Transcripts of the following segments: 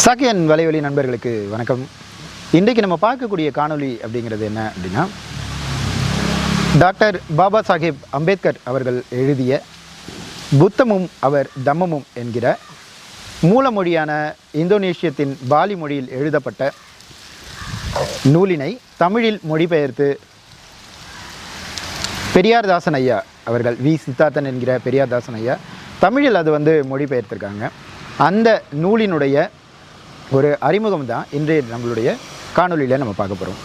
சாக்கியன் வலைவழி நண்பர்களுக்கு வணக்கம். இன்றைக்கு நம்ம பார்க்கக்கூடிய காணொளி அப்படிங்கிறது என்ன அப்படின்னா டாக்டர் பாபா சாஹேப் அம்பேத்கர் அவர்கள் எழுதிய புத்தமும் அவர் தம்மமும் என்கிற மூலமொழியான இந்தோனேஷியத்தின் பாலி மொழியில் எழுதப்பட்ட நூலினை தமிழில் மொழிபெயர்த்து பெரியார்தாசன் ஐயா அவர்கள் வி. சித்தார்த்தன் என்கிற பெரியார்தாசன் ஐயா தமிழில் அது வந்து மொழிபெயர்த்திருக்காங்க. அந்த நூலினுடைய ஒரு அறிமுகம் தான் இன்றைய நம்மளுடைய காணொலியில் நம்ம பார்க்க போகிறோம்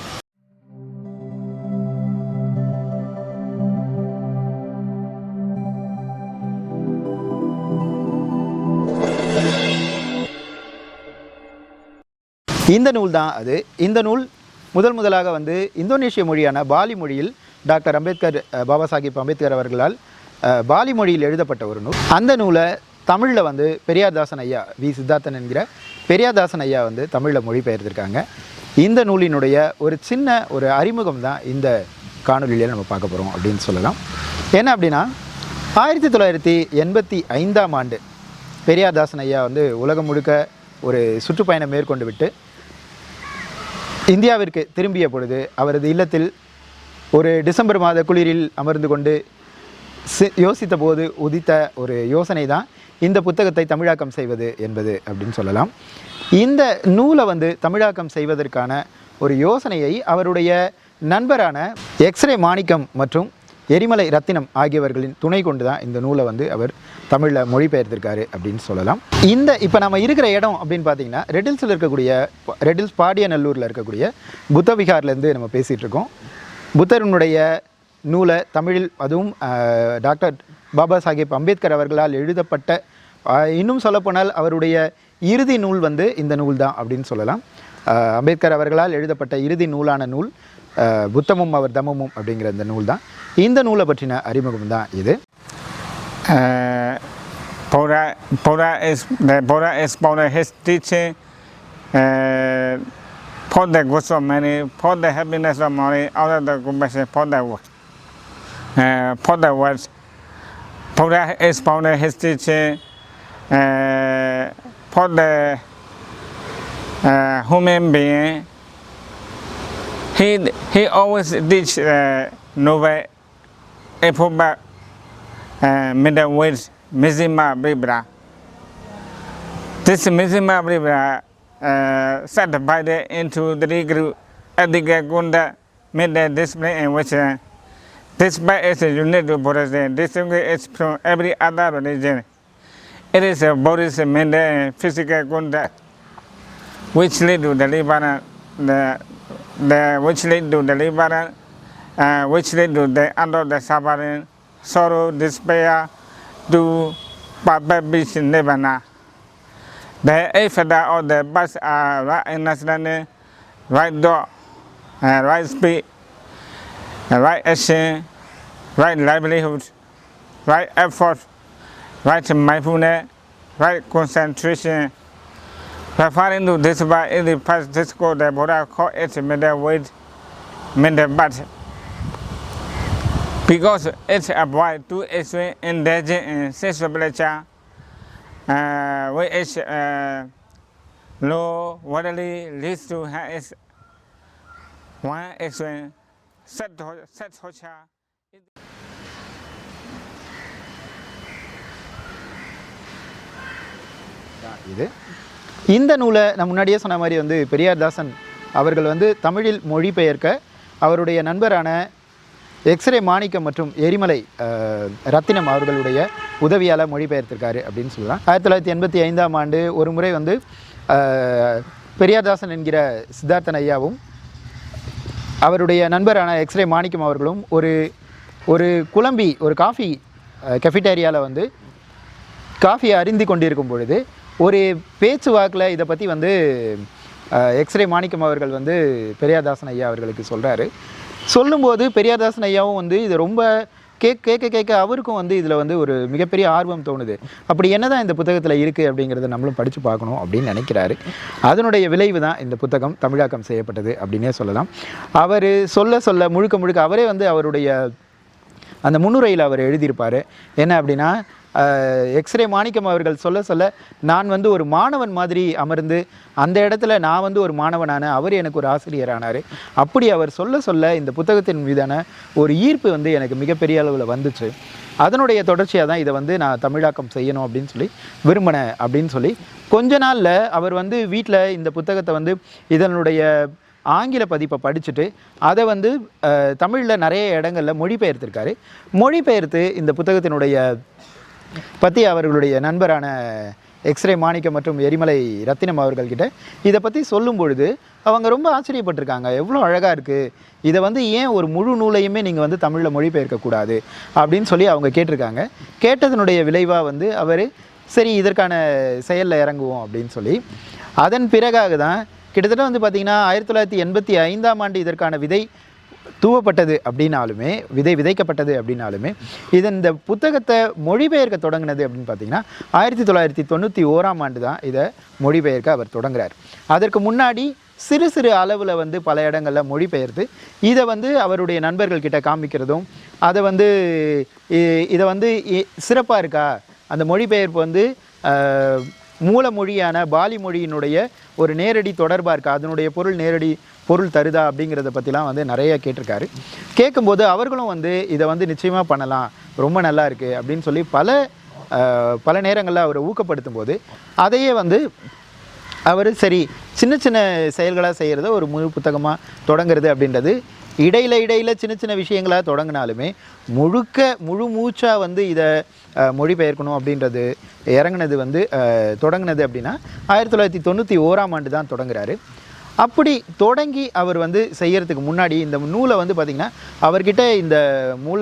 இந்த நூல் தான் அது. இந்த நூல் முதல் முதலாக வந்து இந்தோனேஷிய மொழியான பாலி மொழியில் டாக்டர் அம்பேத்கர் அஹ், பாபா சாஹிப் அம்பேத்கர் அவர்களால் அஹ், பாலி மொழியில் எழுதப்பட்ட ஒரு நூல். அந்த நூலை தமிழில் வந்து பெரியார் தாசன் ஐயா வி சித்தார்த்தன் என்கிற பெரியார்தாசன் ஐயா வந்து தமிழில் மொழிபெயர்த்திருக்காங்க. இந்த நூலினுடைய ஒரு சின்ன ஒரு அறிமுகம் தான் இந்த காணொலியில் நம்ம பார்க்க போகிறோம் அப்படின்னு சொல்லலாம். என்ன அப்படின்னா ஆயிரத்தி தொள்ளாயிரத்தி எண்பத்தி ஐந்தாம் ஆண்டு பெரியாதாசன் ஐயா வந்து உலகம் முழுக்க ஒரு சுற்றுப்பயணம் மேற்கொண்டு விட்டு இந்தியாவிற்கு திரும்பிய பொழுது அவரது இல்லத்தில் ஒரு டிசம்பர் மாத குளிரில் அமர்ந்து கொண்டு யோசித்த போது உதித்த ஒரு யோசனை தான் இந்த புத்தகத்தை தமிழாக்கம் செய்வது என்பது அப்படின்னு சொல்லலாம். இந்த நூலை வந்து தமிழாக்கம் செய்வதற்கான ஒரு யோசனையை அவருடைய நண்பரான எக்ஸ்ரே மாணிக்கம் மற்றும் எரிமலை ரத்தினம் ஆகியவர்களின் துணை கொண்டு தான் இந்த நூலை வந்து அவர் தமிழில் மொழிபெயர்த்திருக்காரு அப்படின்னு சொல்லலாம். இந்த இப்போ நம்ம இருக்கிற இடம் அப்படின்னு பார்த்தீங்கன்னா ரெட்டில்ஸில் இருக்கக்கூடிய ரெட்டில்ஸ் பாடியநல்லூரில் இருக்கக்கூடிய புத்த விகார்லேருந்து நம்ம பேசிகிட்டு இருக்கோம். நூலை தமிழில் அதுவும் டாக்டர் பாபா சாஹேப் அம்பேத்கர் அவர்களால் எழுதப்பட்ட இன்னும் சொல்லப்போனால் அவருடைய இறுதி நூல் வந்து இந்த நூல் தான் அப்படின்னு சொல்லலாம் அம்பேத்கர் அவர்களால் எழுதப்பட்ட இறுதி நூலான நூல் புத்தமும் அவர் தமமும் அப்படிங்கிற இந்த நூல் தான் இந்த நூலை பற்றின அறிமுகம் தான் இது Uh, Buddha, Buddha is the Buddha expounded his teaching uh, for the good of many, for the happiness of many, out of the compassion for the. Uh, for the world, Buddha expounded his teaching uh, for the uh, human being. He he always teach uh, noble alphabet uh, middleweight Mizima Bribra. This Mizima Bribra uh, subdivided into three groups, Adiga Gunda, middle discipline and Western. This is a unique Buddhism. This is from every other religion. It is a Buddhist mental and physical conduct which lead to deliverance, the, the, which lead to deliverance, uh, which lead to the end of the suffering, sorrow, despair, to perfect nirvana. The eight factors of the bus are right understanding, right thought, uh, right speech, uh, right action, right livelihood, right effort, right mindfulness, right concentration. Referring to this by in the past discourse, the Buddha called it middle weight, middle butt. Because it avoids two extreme indulgence in sexual pleasure, uh, which uh, low worldly leads to high one extreme sex tor- sex இது. இந்த நூலை நான் முன்னாடியே சொன்ன மாதிரி வந்து பெரியார்தாசன் அவர்கள் வந்து தமிழில் மொழிபெயர்க்க அவருடைய நண்பரான எக்ஸ்ரே மாணிக்கம் மற்றும் எரிமலை ரத்தினம் அவர்களுடைய உதவியால் மொழிபெயர்த்திருக்காரு அப்படின்னு சொல்லலாம். ஆயிரத்தி தொள்ளாயிரத்தி எண்பத்தி ஐந்தாம் ஆண்டு ஒரு முறை வந்து பெரியார்தாசன் என்கிற சித்தார்த்தன் ஐயாவும் அவருடைய நண்பரான எக்ஸ்ரே மாணிக்கம் அவர்களும் ஒரு ஒரு குழம்பி ஒரு காஃபி கெஃபிட்டேரியாவில் வந்து காஃபியை அருந்தி கொண்டிருக்கும் பொழுது ஒரு பேச்சு வாக்கில் இதை பற்றி வந்து எக்ஸ்ரே மாணிக்கம் அவர்கள் வந்து பெரியார்தாசன் ஐயா அவர்களுக்கு சொல்கிறாரு சொல்லும்போது பெரியார்தாசன் ஐயாவும் வந்து இது ரொம்ப கேக் கேட்க கேட்க அவருக்கும் வந்து இதில் வந்து ஒரு மிகப்பெரிய ஆர்வம் தோணுது. அப்படி என்ன தான் இந்த புத்தகத்தில் இருக்குது அப்படிங்கிறத நம்மளும் படித்து பார்க்கணும் அப்படின்னு நினைக்கிறாரு. அதனுடைய விளைவு தான் இந்த புத்தகம் தமிழாக்கம் செய்யப்பட்டது அப்படின்னே சொல்லலாம். அவர் சொல்ல சொல்ல முழுக்க முழுக்க அவரே வந்து அவருடைய அந்த முன்னுரையில் அவர் எழுதியிருப்பார். என்ன அப்படின்னா எக்ஸ்ரே மாணிக்கம் அவர்கள் சொல்ல சொல்ல நான் வந்து ஒரு மாணவன் மாதிரி அமர்ந்து அந்த இடத்துல நான் வந்து ஒரு மாணவனான அவர் எனக்கு ஒரு ஆசிரியரானார். அப்படி அவர் சொல்ல சொல்ல இந்த புத்தகத்தின் மீதான ஒரு ஈர்ப்பு வந்து எனக்கு மிகப்பெரிய அளவில் வந்துச்சு. அதனுடைய தொடர்ச்சியாக தான் இதை வந்து நான் தமிழாக்கம் செய்யணும் அப்படின்னு சொல்லி விரும்பினேன் அப்படின்னு சொல்லி கொஞ்ச நாளில் அவர் வந்து வீட்டில் இந்த புத்தகத்தை வந்து இதனுடைய ஆங்கில பதிப்பை படிச்சுட்டு அதை வந்து தமிழில் நிறைய இடங்களில் மொழிபெயர்த்திருக்காரு. மொழிபெயர்த்து இந்த புத்தகத்தினுடைய பற்றி அவர்களுடைய நண்பரான எக்ஸ்ரே மாணிக்கம் மற்றும் எரிமலை ரத்தினம் அவர்கள்கிட்ட இதை பற்றி சொல்லும் பொழுது அவங்க ரொம்ப ஆச்சரியப்பட்டிருக்காங்க. எவ்வளோ அழகாக இருக்குது இதை வந்து ஏன் ஒரு முழு நூலையுமே நீங்கள் வந்து தமிழில் மொழிபெயர்க்கக்கூடாது அப்படின்னு சொல்லி அவங்க கேட்டிருக்காங்க. கேட்டதனுடைய விளைவாக வந்து அவர் சரி இதற்கான செயலில் இறங்குவோம் அப்படின்னு சொல்லி அதன் பிறகாக தான் கிட்டத்தட்ட வந்து பார்த்திங்கன்னா ஆயிரத்தி தொள்ளாயிரத்தி எண்பத்தி ஐந்தாம் ஆண்டு இதற்கான விதை தூவப்பட்டது அப்படின்னாலுமே விதை விதைக்கப்பட்டது அப்படின்னாலுமே இது இந்த புத்தகத்தை மொழிபெயர்க்க தொடங்கினது அப்படின்னு பார்த்தீங்கன்னா ஆயிரத்தி தொள்ளாயிரத்தி தொண்ணூற்றி ஓராம் ஆண்டு தான் இதை மொழிபெயர்க்க அவர் தொடங்குறார். அதற்கு முன்னாடி சிறு சிறு அளவில் வந்து பல இடங்களில் மொழிபெயர்த்து இதை வந்து அவருடைய நண்பர்கள்கிட்ட காமிக்கிறதும் அதை வந்து இதை வந்து சிறப்பாக இருக்கா? அந்த மொழிபெயர்ப்பு வந்து மூலமொழியான பாலி மொழியினுடைய ஒரு நேரடி தொடர்பாக இருக்கா? அதனுடைய பொருள் நேரடி பொருள் தருதா அப்படிங்கிறத பற்றிலாம் வந்து நிறைய கேட்டிருக்காரு. கேட்கும்போது அவர்களும் வந்து இதை வந்து நிச்சயமாக பண்ணலாம் ரொம்ப நல்லா இருக்குது அப்படின்னு சொல்லி பல பல நேரங்களில் அவரை ஊக்கப்படுத்தும் போது அதையே வந்து அவர் சரி சின்ன சின்ன செயல்களாக செய்கிறத ஒரு முழு புத்தகமாக தொடங்குறது அப்படின்றது இடையில இடையில சின்ன சின்ன விஷயங்களாக தொடங்கினாலுமே முழுக்க முழு மூச்சாக வந்து இதை மொழிபெயர்க்கணும் அப்படின்றது இறங்குனது வந்து தொடங்கினது அப்படின்னா ஆயிரத்தி தொள்ளாயிரத்தி தொண்ணூற்றி ஓராம் ஆண்டு தான் தொடங்குறாரு. அப்படி தொடங்கி அவர் வந்து செய்கிறதுக்கு முன்னாடி இந்த நூலை வந்து பார்த்திங்கன்னா அவர்கிட்ட இந்த மூல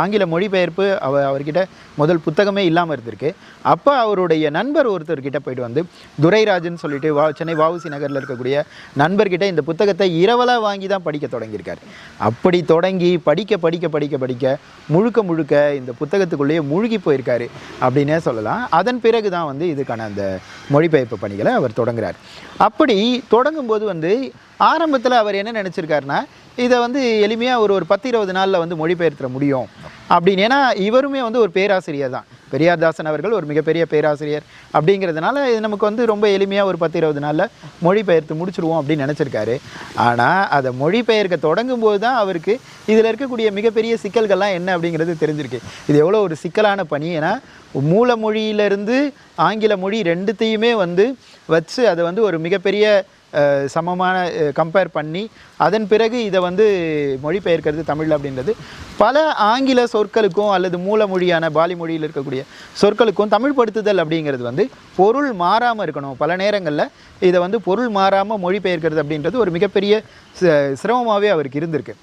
ஆங்கில மொழிபெயர்ப்பு அவ அவர்கிட்ட முதல் புத்தகமே இல்லாமல் இருந்திருக்கு. அப்போ அவருடைய நண்பர் ஒருத்தர்கிட்ட போயிட்டு வந்து துரைராஜன் சொல்லிட்டு வா சென்னை வஉசி நகரில் இருக்கக்கூடிய நண்பர்கிட்ட இந்த புத்தகத்தை இரவலாக வாங்கி தான் படிக்க தொடங்கியிருக்கார். அப்படி தொடங்கி படிக்க படிக்க படிக்க படிக்க முழுக்க முழுக்க இந்த புத்தகத்துக்குள்ளேயே மூழ்கி போயிருக்காரு அப்படின்னே சொல்லலாம். அதன் பிறகு தான் வந்து இதுக்கான அந்த மொழிபெயர்ப்பு பணிகளை அவர் தொடங்குறார். அப்படி தொடங்கும்போது வந்து ஆரம்பத்தில் அவர் என்ன நினச்சிருக்காருன்னா இதை வந்து எளிமையாக ஒரு ஒரு பத்து இருபது நாளில் வந்து மொழிபெயர்த்திட முடியும். அப்படின்னு. ஏன்னா இவருமே வந்து ஒரு பேராசிரியர் தான். பெரியார் தாசன் அவர்கள் ஒரு மிகப்பெரிய பேராசிரியர் அப்படிங்கிறதுனால இது நமக்கு வந்து ரொம்ப எளிமையாக ஒரு பத்து இருபது நாளில் மொழிபெயர்த்து முடிச்சிருவோம் அப்படின்னு நினச்சிருக்காரு. ஆனால் அதை மொழிபெயர்க்க தொடங்கும் போது தான் அவருக்கு இதில் இருக்கக்கூடிய மிகப்பெரிய சிக்கல்கள்லாம் என்ன அப்படிங்கிறது தெரிஞ்சிருக்கு. இது எவ்வளோ ஒரு சிக்கலான பணி. ஏன்னா மூல மொழியிலிருந்து ஆங்கில மொழி ரெண்டுத்தையுமே வந்து வச்சு அதை வந்து ஒரு மிகப்பெரிய சமமான கம்பேர் பண்ணி அதன் பிறகு இதை வந்து மொழிபெயர்க்கிறது தமிழ் அப்படின்றது. பல ஆங்கில சொற்களுக்கும் அல்லது மூல மொழியான பாலி மொழியில் இருக்கக்கூடிய சொற்களுக்கும் தமிழ் படுத்துதல் அப்படிங்கிறது வந்து பொருள் மாறாமல் இருக்கணும். பல நேரங்களில் இதை வந்து பொருள் மாறாமல் மொழிபெயர்க்கிறது அப்படின்றது ஒரு மிகப்பெரிய சிரமமாகவே அவருக்கு இருந்திருக்கு.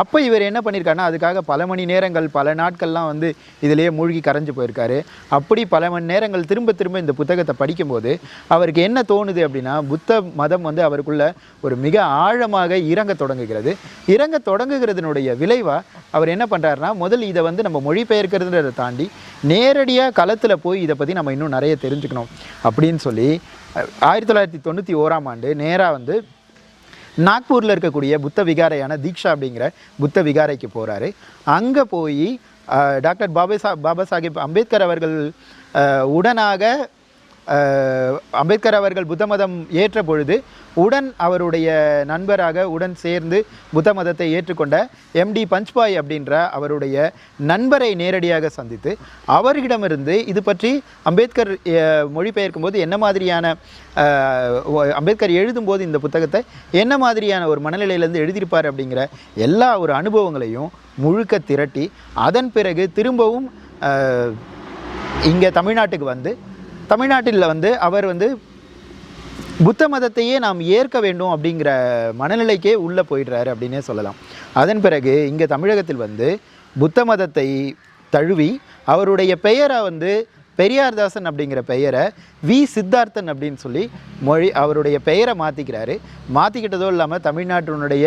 அப்போ இவர் என்ன பண்ணியிருக்காருன்னா அதுக்காக பல மணி நேரங்கள் பல நாட்கள்லாம் வந்து இதிலேயே மூழ்கி கரைஞ்சு போயிருக்காரு. அப்படி பல மணி நேரங்கள் திரும்ப திரும்ப இந்த புத்தகத்தை படிக்கும்போது அவருக்கு என்ன தோணுது அப்படின்னா புத்த மதம் வந்து அவருக்குள்ள ஒரு மிக ஆழமாக இறங்க தொடங்குகிறது. இறங்க தொடங்குகிறதுனுடைய விளைவாக அவர் என்ன பண்ணுறாருனா முதல் இதை வந்து நம்ம மொழிபெயர்க்கிறதுன்றதை தாண்டி நேரடியாக களத்தில் போய் இதை பற்றி நம்ம இன்னும் நிறைய தெரிஞ்சுக்கணும் அப்படின்னு சொல்லி ஆயிரத்தி தொள்ளாயிரத்தி தொண்ணூற்றி ஓராம் ஆண்டு நேராக வந்து நாக்பூரில் இருக்கக்கூடிய புத்த விகாரையான தீக்ஷா அப்படிங்கிற புத்த விகாரைக்கு போகிறாரு அங்கே போய் டாக்டர் பாபா சா பாபா சாஹிப் அம்பேத்கர் அவர்கள் உடனாக அம்பேத்கர் அவர்கள் புத்த மதம் ஏற்ற பொழுது உடன் அவருடைய நண்பராக உடன் சேர்ந்து புத்த மதத்தை ஏற்றுக்கொண்ட எம்டி பஞ்ச்பாய் அப்படின்ற அவருடைய நண்பரை நேரடியாக சந்தித்து அவர்களிடமிருந்து இது பற்றி அம்பேத்கர் மொழிபெயர்க்கும் போது என்ன மாதிரியான அம்பேத்கர் எழுதும்போது இந்த புத்தகத்தை என்ன மாதிரியான ஒரு மனநிலையிலேருந்து எழுதியிருப்பார் அப்படிங்கிற எல்லா ஒரு அனுபவங்களையும் முழுக்க திரட்டி அதன் பிறகு திரும்பவும் இங்கே தமிழ்நாட்டுக்கு வந்து தமிழ்நாட்டில் வந்து அவர் வந்து புத்த மதத்தையே நாம் ஏற்க வேண்டும் அப்படிங்கிற மனநிலைக்கே உள்ளே போயிடுறாரு அப்படின்னே சொல்லலாம். அதன் பிறகு இங்கே தமிழகத்தில் வந்து புத்த மதத்தை தழுவி அவருடைய பெயரை வந்து பெரியார்தாசன் அப்படிங்கிற பெயரை வி. சித்தார்த்தன் அப்படின்னு சொல்லி மொழி அவருடைய பெயரை மாற்றிக்கிறாரு மாற்றிக்கிட்டதோ இல்லாமல் தமிழ்நாட்டினுடைய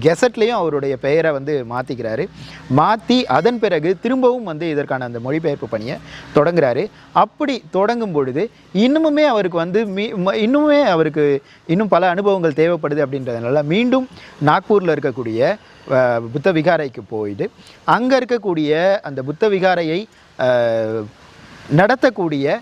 கெசட்லேயும் அவருடைய பெயரை வந்து மாற்றிக்கிறாரு மாற்றி அதன் பிறகு திரும்பவும் வந்து இதற்கான அந்த மொழிபெயர்ப்பு பணியை தொடங்குறாரு. அப்படி தொடங்கும் பொழுது இன்னுமுமே அவருக்கு வந்து மீ ம- இன்னுமே அவருக்கு இன்னும் பல அனுபவங்கள் தேவைப்படுது அப்படின்றதுனால மீண்டும் நாக்பூரில் இருக்கக்கூடிய புத்த விகாரைக்கு போயிட்டு அங்கே இருக்கக்கூடிய அந்த புத்த விகாரையை நடத்தக்கூடிய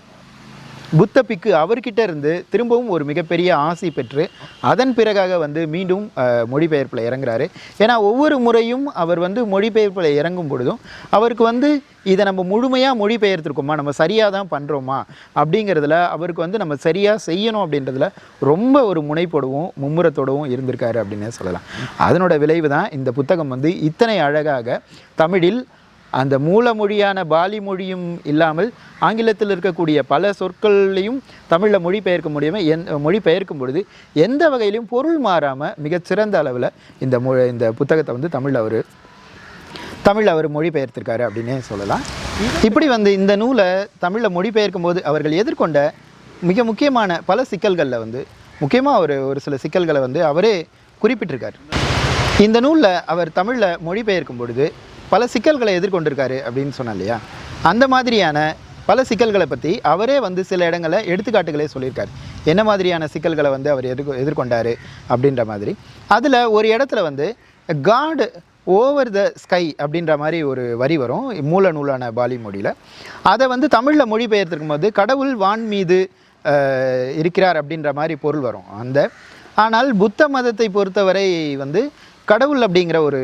புத்த பிக்கு அவர்கிட்ட இருந்து திரும்பவும் ஒரு மிகப்பெரிய ஆசை பெற்று அதன் பிறகாக வந்து மீண்டும் மொழிபெயர்ப்பில் இறங்குறாரு. ஏன்னா ஒவ்வொரு முறையும் அவர் வந்து மொழிபெயர்ப்பில் இறங்கும் பொழுதும் அவருக்கு வந்து இதை நம்ம முழுமையாக மொழிபெயர்த்திருக்கோமா நம்ம சரியாக தான் பண்ணுறோமா அப்படிங்கிறதுல அவருக்கு வந்து நம்ம சரியாக செய்யணும் அப்படின்றதுல ரொம்ப ஒரு முனைப்போடவும் மும்முரத்தோடவும் இருந்திருக்காரு அப்படின்னு சொல்லலாம். அதனோட விளைவு தான் இந்த புத்தகம் வந்து இத்தனை அழகாக தமிழில் அந்த மூல மொழியான பாலி மொழியும் இல்லாமல் ஆங்கிலத்தில் இருக்கக்கூடிய பல சொற்களையும் தமிழில் மொழிபெயர்க்க முடியாமல் எந் மொழிபெயர்க்கும் பொழுது எந்த வகையிலும் பொருள் மாறாமல் மிகச்சிறந்த அளவில் இந்த மொ இந்த புத்தகத்தை வந்து தமிழில் அவர் தமிழில் அவர் மொழிபெயர்த்திருக்காரு அப்படின்னே சொல்லலாம். இப்படி வந்து இந்த நூலை தமிழில் மொழிபெயர்க்கும் போது அவர்கள் எதிர்கொண்ட மிக முக்கியமான பல சிக்கல்களில் வந்து முக்கியமாக ஒரு ஒரு சில சிக்கல்களை வந்து அவரே குறிப்பிட்டிருக்கார். இந்த நூலில் அவர் தமிழில் மொழிபெயர்க்கும் பொழுது பல சிக்கல்களை எதிர்கொண்டிருக்காரு அப்படின்னு சொன்னேன் இல்லையா அந்த மாதிரியான பல சிக்கல்களை பற்றி அவரே வந்து சில இடங்களில் எடுத்துக்காட்டுகளே சொல்லியிருக்காரு. என்ன மாதிரியான சிக்கல்களை வந்து அவர் எதிர்கொ எதிர்கொண்டார் அப்படின்ற மாதிரி. அதில் ஒரு இடத்துல வந்து காடு ஓவர் த ஸ்கை அப்படின்ற மாதிரி ஒரு வரி வரும் மூல நூலான பாலி மொழியில். அதை வந்து தமிழில் மொழிபெயர்த்திருக்கும் போது கடவுள் வான் மீது இருக்கிறார் அப்படின்ற மாதிரி பொருள் வரும் அந்த. ஆனால் புத்த மதத்தை பொறுத்தவரை வந்து கடவுள் அப்படிங்கிற ஒரு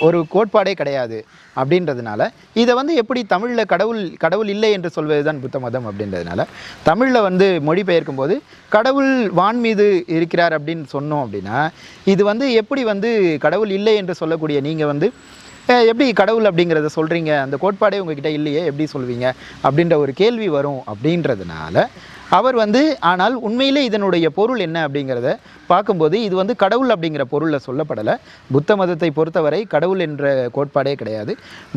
ஒரு கோட்பாடே கிடையாது அப்படின்றதுனால இதை வந்து எப்படி தமிழில் கடவுள் கடவுள் இல்லை என்று சொல்வது தான் புத்த மதம் அப்படின்றதுனால தமிழில் வந்து மொழிபெயர்க்கும் போது கடவுள் வான் மீது இருக்கிறார் அப்படின்னு சொன்னோம் அப்படின்னா இது வந்து எப்படி வந்து கடவுள் இல்லை என்று சொல்லக்கூடிய நீங்கள் வந்து எப்படி கடவுள் அப்படிங்கிறத சொல்கிறீங்க அந்த கோட்பாடே உங்ககிட்ட இல்லையே எப்படி சொல்வீங்க? அப்படின்ற ஒரு கேள்வி வரும் அப்படின்றதுனால அவர் வந்து ஆனால் உண்மையிலே இதனுடைய பொருள் என்ன? அப்படிங்கிறத பார்க்கும்போது இது வந்து கடவுள் அப்படிங்கிற பொருளில் சொல்லப்படலை. புத்த மதத்தை பொறுத்தவரை கடவுள் என்ற கோட்பாடே கிடையாது.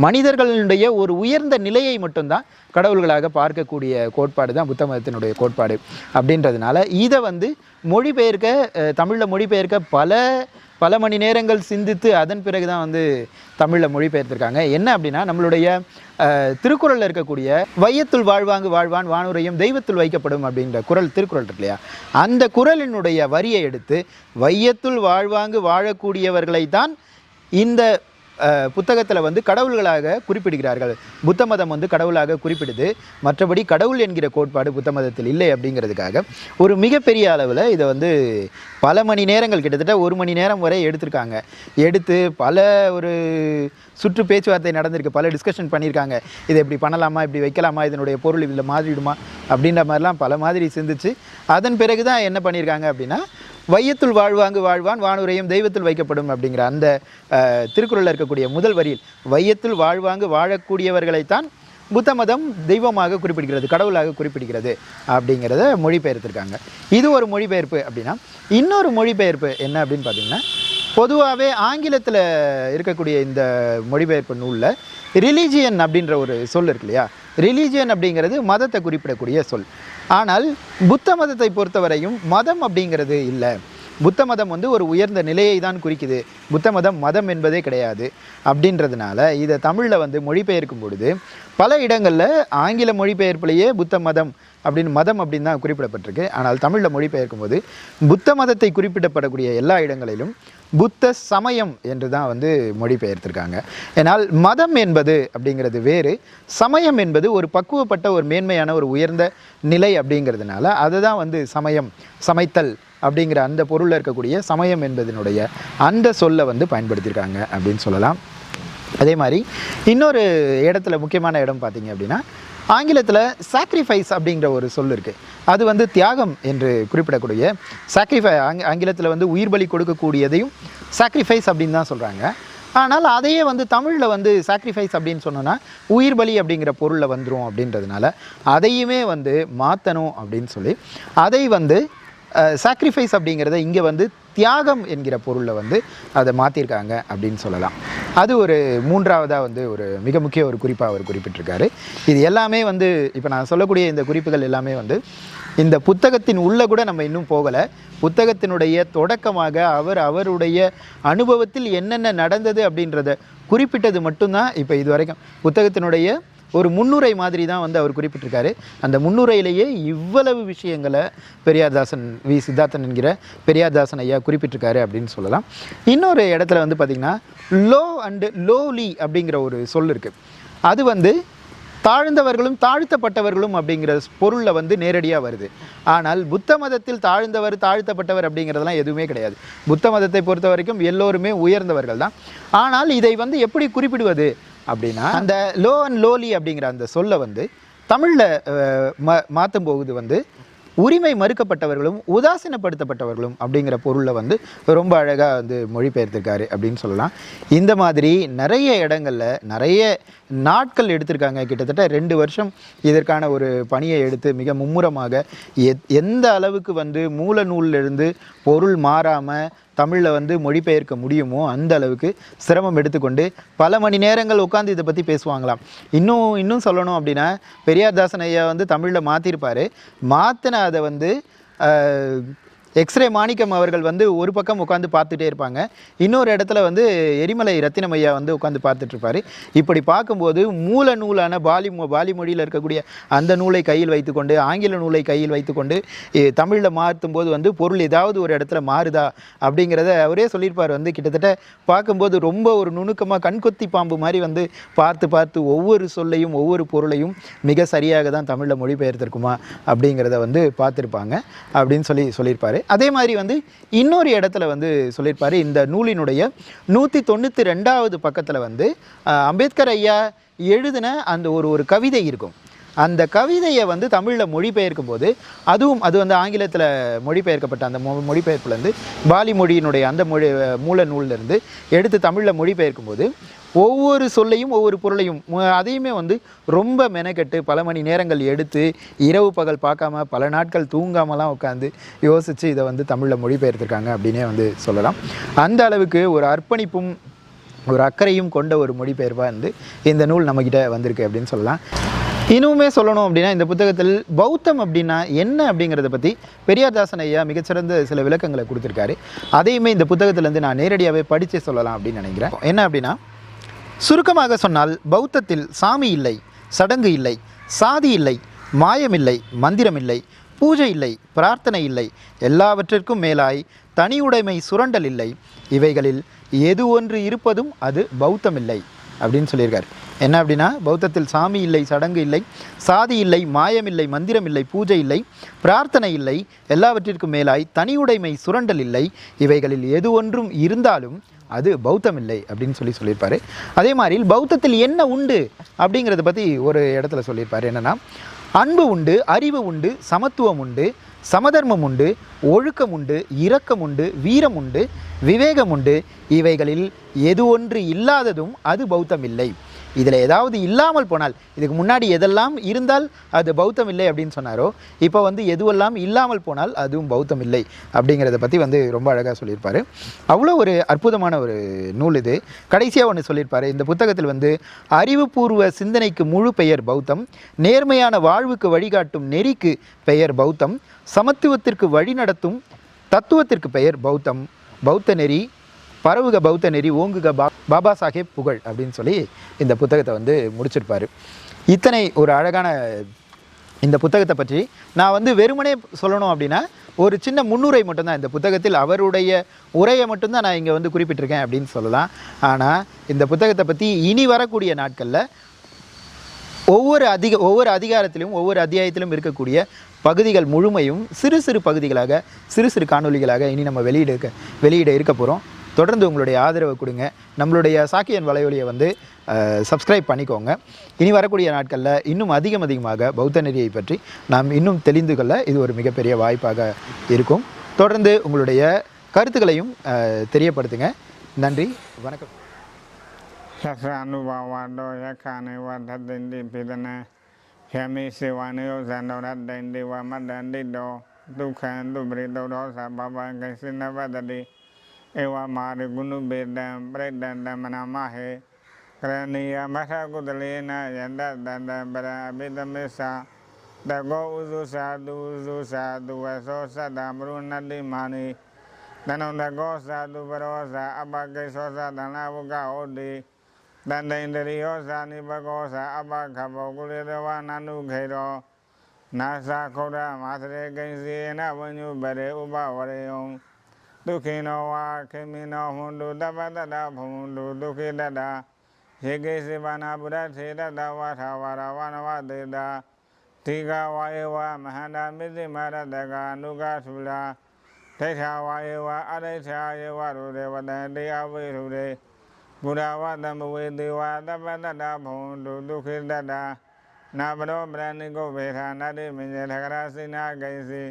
மனிதர்களுடைய ஒரு உயர்ந்த நிலையை மட்டும்தான் கடவுள்களாக பார்க்கக்கூடிய கோட்பாடு தான் புத்த மதத்தினுடைய கோட்பாடு அப்படின்றதுனால இதை வந்து மொழிபெயர்க்க தமிழில் மொழிபெயர்க்க பல பல மணி நேரங்கள் சிந்தித்து அதன் பிறகு தான் வந்து தமிழில் மொழிபெயர்த்திருக்காங்க. என்ன அப்படின்னா நம்மளுடைய திருக்குறளில் இருக்கக்கூடிய வையத்துள் வாழ்வாங்கு வாழ்வான் வானுரையும் தெய்வத்துள் வைக்கப்படும் அப்படின்ற குறள் திருக்குறள் இருக்கு இல்லையா? அந்த குறளினுடைய வரியை எடுத்து வையத்துள் வாழ்வாங்கு வாழக்கூடியவர்களை தான் இந்த புத்தகத்தில் வந்து கடவுள்களாக குறிப்பிடுகிறார்கள். புத்த மதம் வந்து கடவுளாக குறிப்பிடுது. மற்றபடி கடவுள் என்கிற கோட்பாடு புத்த மதத்தில் இல்லை அப்படிங்கிறதுக்காக ஒரு மிகப்பெரிய அளவில் இதை வந்து பல மணி நேரங்கள் கிட்டத்தட்ட ஒரு மணி நேரம் வரை எடுத்திருக்காங்க. எடுத்து பல ஒரு சுற்று பேச்சுவார்த்தை நடந்திருக்கு. பல டிஸ்கஷன் பண்ணியிருக்காங்க. இதை இப்படி பண்ணலாமா? இப்படி வைக்கலாமா? இதனுடைய பொருள் இதில் மாறிடுமா? அப்படின்ற மாதிரிலாம் பல மாதிரி சிந்திச்சு அதன் பிறகு தான் என்ன பண்ணியிருக்காங்க அப்படின்னா வையத்துள் வாழ்வாங்கு வாழ்வான் வானுரையும் தெய்வத்தில் வைக்கப்படும் அப்படிங்கிற அந்த திருக்குறளில் இருக்கக்கூடிய முதல் வரியில் வையத்துள் வாழ்வாங்கு வாழக்கூடியவர்களைத்தான் புத்த மதம் தெய்வமாக குறிப்பிடுகிறது கடவுளாக குறிப்பிடுகிறது அப்படிங்கிறத மொழிபெயர்த்திருக்காங்க. இது ஒரு மொழிபெயர்ப்பு அப்படின்னா இன்னொரு மொழிபெயர்ப்பு என்ன அப்படின்னு பார்த்தீங்கன்னா பொதுவாகவே ஆங்கிலத்தில் இருக்கக்கூடிய இந்த மொழிபெயர்ப்பு நூலில் ரிலீஜியன் அப்படின்ற ஒரு சொல் இருக்கு இல்லையா? ரிலீஜியன் அப்படிங்கிறது மதத்தை குறிப்பிடக்கூடிய சொல். ஆனால் புத்த மதத்தை பொறுத்தவரையும் மதம் அப்படிங்கிறது இல்லை. புத்த மதம் வந்து ஒரு உயர்ந்த நிலையை தான் குறிக்குது. புத்த மதம் மதம் என்பதே கிடையாது. அப்படின்றதுனால இதை தமிழில் வந்து மொழிபெயர்க்கும் பொழுது பல இடங்களில் ஆங்கில மொழிபெயர்ப்பிலேயே புத்த மதம் அப்படின்னு மதம் அப்படின்னு தான் குறிப்பிடப்பட்டிருக்கு. ஆனால் தமிழில் மொழிபெயர்க்கும் போது புத்த மதத்தை குறிப்பிடப்படக்கூடிய எல்லா இடங்களிலும் புத்த சமயம் என்று தான் வந்து மொழிபெயர்த்திருக்காங்க. ஏனால் மதம் என்பது அப்படிங்கிறது வேறு சமயம் என்பது ஒரு பக்குவப்பட்ட ஒரு மேன்மையான ஒரு உயர்ந்த நிலை அப்படிங்கிறதுனால அதை தான் வந்து சமயம் சமைத்தல் அப்படிங்கிற அந்த பொருளில் இருக்கக்கூடிய சமயம் என்பதனுடைய அந்த சொல்லை வந்து பயன்படுத்தியிருக்காங்க அப்படின்னு சொல்லலாம். அதே மாதிரி இன்னொரு இடத்துல முக்கியமான இடம் பார்த்தீங்க அப்படின்னா ஆங்கிலத்தில் சாக்ரிஃபைஸ் அப்படிங்கிற ஒரு சொல் இருக்குது அது வந்து தியாகம் என்று குறிப்பிடக்கூடிய சாக்ரிஃபை ஆங் ஆங்கிலத்தில் வந்து உயிர் பலி கொடுக்கக்கூடியதையும் சாக்ரிஃபைஸ் அப்படின்னு தான் சொல்கிறாங்க ஆனால் அதையே வந்து தமிழில் வந்து சாக்ரிஃபைஸ் அப்படின்னு சொன்னோன்னா உயிர் பலி அப்படிங்கிற பொருளில் வந்துடும் அப்படின்றதுனால அதையுமே வந்து மாற்றணும் அப்படின்னு சொல்லி அதை வந்து சாக்ரிஃபைஸ் அப்படிங்கிறத இங்கே வந்து தியாகம் என்கிற பொருளில் வந்து அதை மாற்றிருக்காங்க அப்படின்னு சொல்லலாம். அது ஒரு மூன்றாவதாக வந்து ஒரு மிக முக்கிய ஒரு குறிப்பாக அவர் குறிப்பிட்டிருக்காரு. இது எல்லாமே வந்து இப்போ நான் சொல்லக்கூடிய இந்த குறிப்புகள் எல்லாமே வந்து இந்த புத்தகத்தின் உள்ளே கூட நம்ம இன்னும் போகலை. புத்தகத்தினுடைய தொடக்கமாக அவர் அவருடைய அனுபவத்தில் என்னென்ன நடந்தது அப்படின்றத குறிப்பிட்டது மட்டும்தான் இப்போ இது வரைக்கும். புத்தகத்தினுடைய ஒரு முன்னுரை மாதிரி தான் வந்து அவர் குறிப்பிட்டிருக்காரு. அந்த முன்னுரையிலேயே இவ்வளவு விஷயங்களை பெரியார்தாசன் வி. சித்தார்த்தன் என்கிற பெரியார்தாசன் ஐயா குறிப்பிட்டிருக்காரு அப்படின்னு சொல்லலாம். இன்னொரு இடத்துல வந்து பார்த்திங்கன்னா லோ அண்டு லோலி அப்படிங்கிற ஒரு சொல் இருக்குது அது வந்து தாழ்ந்தவர்களும் தாழ்த்தப்பட்டவர்களும் அப்படிங்கிற பொருளில் வந்து நேரடியாக வருது. ஆனால் புத்த மதத்தில் தாழ்ந்தவர் தாழ்த்தப்பட்டவர் அப்படிங்கிறதெல்லாம் எதுவுமே கிடையாது. புத்த மதத்தை பொறுத்த வரைக்கும் எல்லோருமே உயர்ந்தவர்கள் தான். ஆனால் இதை வந்து எப்படி குறிப்பிடுவது? அப்படின்னா அந்த லோ அண்ட் லோலி அப்படிங்கிற அந்த சொல்லை வந்து தமிழில் ம மாற்றும் போகுது வந்து உரிமை மறுக்கப்பட்டவர்களும் உதாசீனப்படுத்தப்பட்டவர்களும் அப்படிங்கிற பொருளில் வந்து ரொம்ப அழகாக வந்து மொழிபெயர்த்திருக்காரு அப்படின்னு சொல்லலாம். இந்த மாதிரி நிறைய இடங்களில் நிறைய நாட்கள் எடுத்திருக்காங்க. கிட்டத்தட்ட ரெண்டு வருஷம் இதற்கான ஒரு பணியை எடுத்து மிக மும்முரமாக எத் எந்த அளவுக்கு வந்து மூல நூலிலிருந்து பொருள் மாறாமல் தமிழில் வந்து மொழிபெயர்க்க முடியுமோ அந்த அளவுக்கு சிரமம் எடுத்துக்கொண்டு பல மணி நேரங்கள் உட்காந்து இதை பற்றி பேசுவாங்களாம். இன்னும் இன்னும் சொல்லணும் அப்படின்னா பெரியார் தாசன் ஐயா வந்து தமிழில் மாற்றிருப்பார் மாற்றின அதை வந்து எக்ஸ்ரே மாணிக்கம் அவர்கள் வந்து ஒரு பக்கம் உட்காந்து பார்த்துட்டே இருப்பாங்க. இன்னொரு இடத்துல வந்து எரிமலை ரத்தினம் ஐயா வந்து உட்காந்து பார்த்துட்டு இருப்பாரு. இப்படி பார்க்கும்போது மூல நூலான பாலி மொ- பாலி மொழியில் இருக்கக்கூடிய அந்த நூலை கையில் வைத்துக்கொண்டு ஆங்கில நூலை கையில் வைத்துக்கொண்டு தமிழில் மாற்றும் போது வந்து பொருள் ஏதாவது ஒரு இடத்துல மாறுதா அப்படிங்கிறத அவரே சொல்லியிருப்பார். வந்து கிட்டத்தட்ட பார்க்கும்போது ரொம்ப ஒரு நுணுக்கமாக கண்கொத்தி பாம்பு மாதிரி வந்து பார்த்து பார்த்து ஒவ்வொரு சொல்லையும் ஒவ்வொரு பொருளையும் மிக சரியாக தான் தமிழில் மொழிபெயர்த்திருக்குமா அப்படிங்கிறத வந்து பார்த்துருப்பாங்க. அப்படின்னு சொல்லி சொல்லியிருப்பார். அதே மாதிரி வந்து இன்னொரு இடத்துல வந்து சொல்லியிருப்பார் இந்த நூலினுடைய நூற்றி தொண்ணூற்றி ரெண்டாவது பக்கத்தில் வந்து அம்பேத்கர் ஐயா எழுதின அந்த ஒரு ஒரு கவிதை இருக்கும். அந்த கவிதையை வந்து தமிழில் மொழிபெயர்க்கும் போது அதுவும் அது வந்து ஆங்கிலத்தில் மொழிபெயர்க்கப்பட்ட அந்த மொ மொழிபெயர்ப்புலேருந்து பாலி மொழியினுடைய அந்த மொழி மூல நூலிலிருந்து எடுத்து தமிழில் மொழிபெயர்க்கும் போது ஒவ்வொரு சொல்லையும் ஒவ்வொரு பொருளையும் அதையுமே வந்து ரொம்ப மெனக்கெட்டு பல மணி நேரங்கள் எடுத்து இரவு பகல் பார்க்காம பல நாட்கள் தூங்காமலாம் உட்காந்து யோசித்து இதை வந்து தமிழில் மொழிபெயர்த்திருக்காங்க அப்படின்னே வந்து சொல்லலாம். அந்த அளவுக்கு ஒரு அர்ப்பணிப்பும் ஒரு அக்கறையும் கொண்ட ஒரு மொழிபெயர்ப்பாக வந்து இந்த நூல் நம்மக்கிட்ட வந்திருக்கு அப்படின்னு சொல்லலாம். இன்னுமே சொல்லணும் அப்படின்னா இந்த புத்தகத்தில் பௌத்தம் அப்படின்னா என்ன அப்படிங்கிறத பற்றி பெரியார்தாசன் ஐயா மிகச்சிறந்த சில விளக்கங்களை கொடுத்துருக்காரு. அதையுமே இந்த புத்தகத்திலேருந்து நான் நேரடியாகவே படித்து சொல்லலாம் அப்படின்னு நினைக்கிறேன். என்ன அப்படின்னா சுருக்கமாக சொன்னால் பௌத்தத்தில் சாமி இல்லை சடங்கு இல்லை சாதி இல்லை மாயமில்லை மந்திரமில்லை பூஜை இல்லை பிரார்த்தனை இல்லை எல்லாவற்றிற்கும் மேலாய் தனியுடைமை சுரண்டல் இல்லை. இவைகளில் எது ஒன்று இருப்பதும் அது பௌத்தமில்லை அப்படின்னு சொல்லியிருக்காரு. என்ன அப்படின்னா பௌத்தத்தில் சாமி இல்லை சடங்கு இல்லை சாதி இல்லை மாயமில்லை மந்திரம் இல்லை பூஜை இல்லை பிரார்த்தனை இல்லை எல்லாவற்றிற்கும் மேலாய் தனியுடைமை சுரண்டல் இல்லை இவைகளில் எது ஒன்றும் இருந்தாலும் அது பௌத்தம் இல்லை அப்படின்னு சொல்லி சொல்லியிருப்பாரு. அதே மாதிரி பௌத்தத்தில் என்ன உண்டு அப்படிங்கிறத பற்றி ஒரு இடத்துல சொல்லியிருப்பார். என்னன்னா அன்பு உண்டு அறிவு உண்டு சமத்துவம் உண்டு சமதர்மம் உண்டு ஒழுக்கம் உண்டு இரக்கம் உண்டு வீரம் உண்டு விவேகம் உண்டு. இவைகளில் எது ஒன்று இல்லாததும் அது பௌத்தம் இல்லை. இதில் ஏதாவது இல்லாமல் போனால் இதுக்கு முன்னாடி எதெல்லாம் இருந்தால் அது பௌத்தம் இல்லை அப்படின்னு சொன்னாரோ இப்போ வந்து எதுவெல்லாம் இல்லாமல் போனால் அதுவும் பௌத்தம் இல்லை அப்படிங்கிறத பற்றி வந்து ரொம்ப அழகாக சொல்லியிருப்பார். அவ்வளோ ஒரு அற்புதமான ஒரு நூல் இது. கடைசியாக ஒன்று சொல்லியிருப்பார். இந்த புத்தகத்தில் வந்து அறிவுபூர்வ சிந்தனைக்கு முழு பெயர் பௌத்தம் நேர்மையான வாழ்வுக்கு வழிகாட்டும் நெறிக்கு பெயர் பௌத்தம் சமத்துவத்திற்கு வழிநடத்தும் தத்துவத்திற்கு பெயர் பௌத்தம் பௌத்த நெறி பரவுக பௌத்த நெறி ஓங்குக பா பாபா சாஹேப் புகழ் அப்படின்னு சொல்லி இந்த புத்தகத்தை வந்து முடிச்சிருப்பார். இத்தனை ஒரு அழகான இந்த புத்தகத்தை பற்றி நான் வந்து வெறுமனே சொல்லணும் அப்படின்னா ஒரு சின்ன முன்னுரை மட்டும்தான் இந்த புத்தகத்தில். அவருடைய உரையை மட்டும்தான் நான் இங்கே வந்து குறிப்பிட்டிருக்கேன் அப்படின்னு சொல்லலாம். ஆனால் இந்த புத்தகத்தை பற்றி இனி வரக்கூடிய நாட்களில் ஒவ்வொரு அதிக ஒவ்வொரு அதிகாரத்திலும் ஒவ்வொரு அத்தியாயத்திலும் இருக்கக்கூடிய பகுதிகள் முழுமையும் சிறு சிறு பகுதிகளாக சிறு சிறு காணொளிகளாக இனி நம்ம வெளியிட இருக்க வெளியிட இருக்க போகிறோம் தொடர்ந்து உங்களுடைய ஆதரவை கொடுங்க. நம்மளுடைய சாக்கியன் வலையொலியை வந்து சப்ஸ்கிரைப் பண்ணிக்கோங்க. இனி வரக்கூடிய நாட்களில் இன்னும் அதிகம் அதிகமாக பௌத்த நெறியை பற்றி நாம் இன்னும் தெளிந்து கொள்ள இது ஒரு மிகப்பெரிய வாய்ப்பாக இருக்கும். தொடர்ந்து உங்களுடைய கருத்துக்களையும் தெரியப்படுத்துங்க. நன்றி வணக்கம். සස අනුභවඩෝ යකානෙව දදින්දි පිදන යමි සිවනයෝ සැඳවරත් ဧဝမာရိကုဏုပေတံပရိတံတမနာမဟေကရဏီယမထကုတလေနယန္တတန္တပရအပိတမေသတကောဥဇုသာတုဥဇုသာတုဝသောသတ္တမရုဏတိမာနိတဏ္ဍတကောသာသူပရောသာအပကိသောသာတဏ္ဍဝကဟောတိတန်တိန်တရိယောသာနိပကောသာအပခဘောကုလေတဝနန္နုခေရောနာသာခောဒမာသရေကိဉ္စီနဝဉ္ညုပရေဥပဝရေယံ ဒုက္ခိနောဝါခေမိနောဟွန်တုတပ္ပတ္တဘုံတုဒုက္ခိတတ္တယေကေစေဘာနာပုရသေတတဝါထာဝါရဝနဝတေတာဒီဃဝါယေဝမဟန္တာမိသိမာရတကအနုကသုလာဒိဋ္ဌာဝါယေဝအရိဋ္ဌာယေဝရုဒေဝတံတေအဝိရုဒေဘုရားဝတ္တမဝေတေဝတပ္ပတ္တဘုံတုဒုခိတတနာဘရောပရဏိကုဗေထာနာတိမညေထကရာစိနာဂိစီ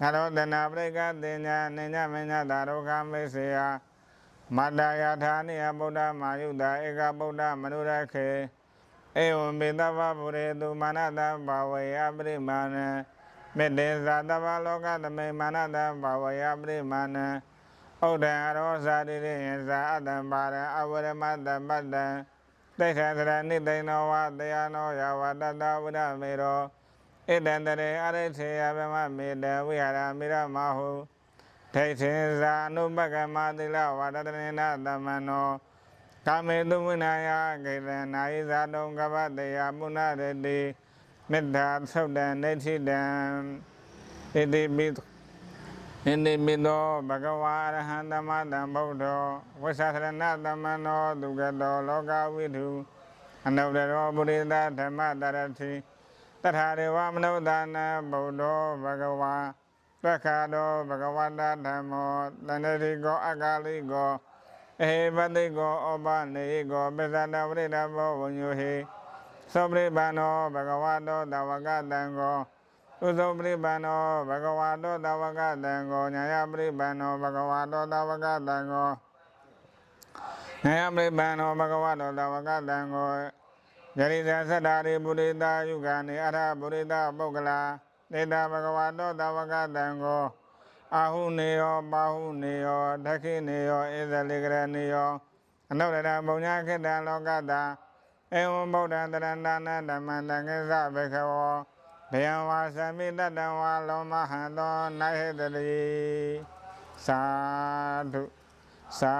နရောတနာပရိကတင်ညာနိညမညတာဒုက္ခမေစေယမတ္တယာထာနိယဗုဒ္ဓမာယုတာဧကဗုဒ္ဓမနုရခေဧဝံမေတ္တဗဗုရေတုမာနတဘာဝေယပရိမာဏမေတ္တေဇာတဗလောကသမေမာနတဘာဝေယပရိမာဏဩဒံအရောဇာတိရိယဇာအတံပါရံအဝရမတ္တပတ္တံတိဋ္ဌသရနိသိဏောဝတရားနောယဝတတဝရမေရော ဣတံတရေအရိထေယဗမမေတ္တဝိဟာရမိရမဟုဒိဋ္ဌိဇာနုပကမသီလဝါဒတနေနသမနောကာမေတုဝိနာယကေတနာယဇာတုံကပတယပုဏ္ဏရတိမေတ္တာသုတ်တံနေတိတံဣတိပိဣတိပိသောဘဂဝါအရဟံသမတံဗုဒ္ဓောဝိသသရဏသမနောဒုက္ကတောလောကဝိထုအနုတ္တရောပုရိသဓမ္မတရတိ တထာရေဝမနုဿာနဗုဒ္ဓောဘဂဝါသက္ခာတောဘဂဝတာဓမ္မောတဏ္ဍိကောအကာလိကောအေပတိကောဩပနေကောပစ္စတဝိဒဘောဝညုဟိသောပရိပန္နောဘဂဝတောတဝကတံကောသုသောပရိပန္နောဘဂဝတောတဝကတံကောညာယပရိပန္နောဘဂဝတောတဝကတံကောညာယပရိပန္နောဘဂဝတောတဝကတံကော ယရိဇာသတ္တာရိပုရိသယုဂာနေအရဟပုရိသပုဂ္ဂလာ နေတဘဂဝတောတဝကတံကိုအာဟုနေယောပါဟုနေယောဒက္ခိနေယောဣဇလိကရနေယောအနုရတဘုံညာခေတ္တလောကတာဧဝံဗုဒ္ဓံတရဏနာဓမ္မံတံကိစ္စဘေခဝောဘယံဝါသမိတတံဝါလောမဟံသောနာဟေတတိသာဓုသာ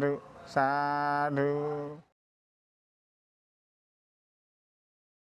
ဓုသာဓု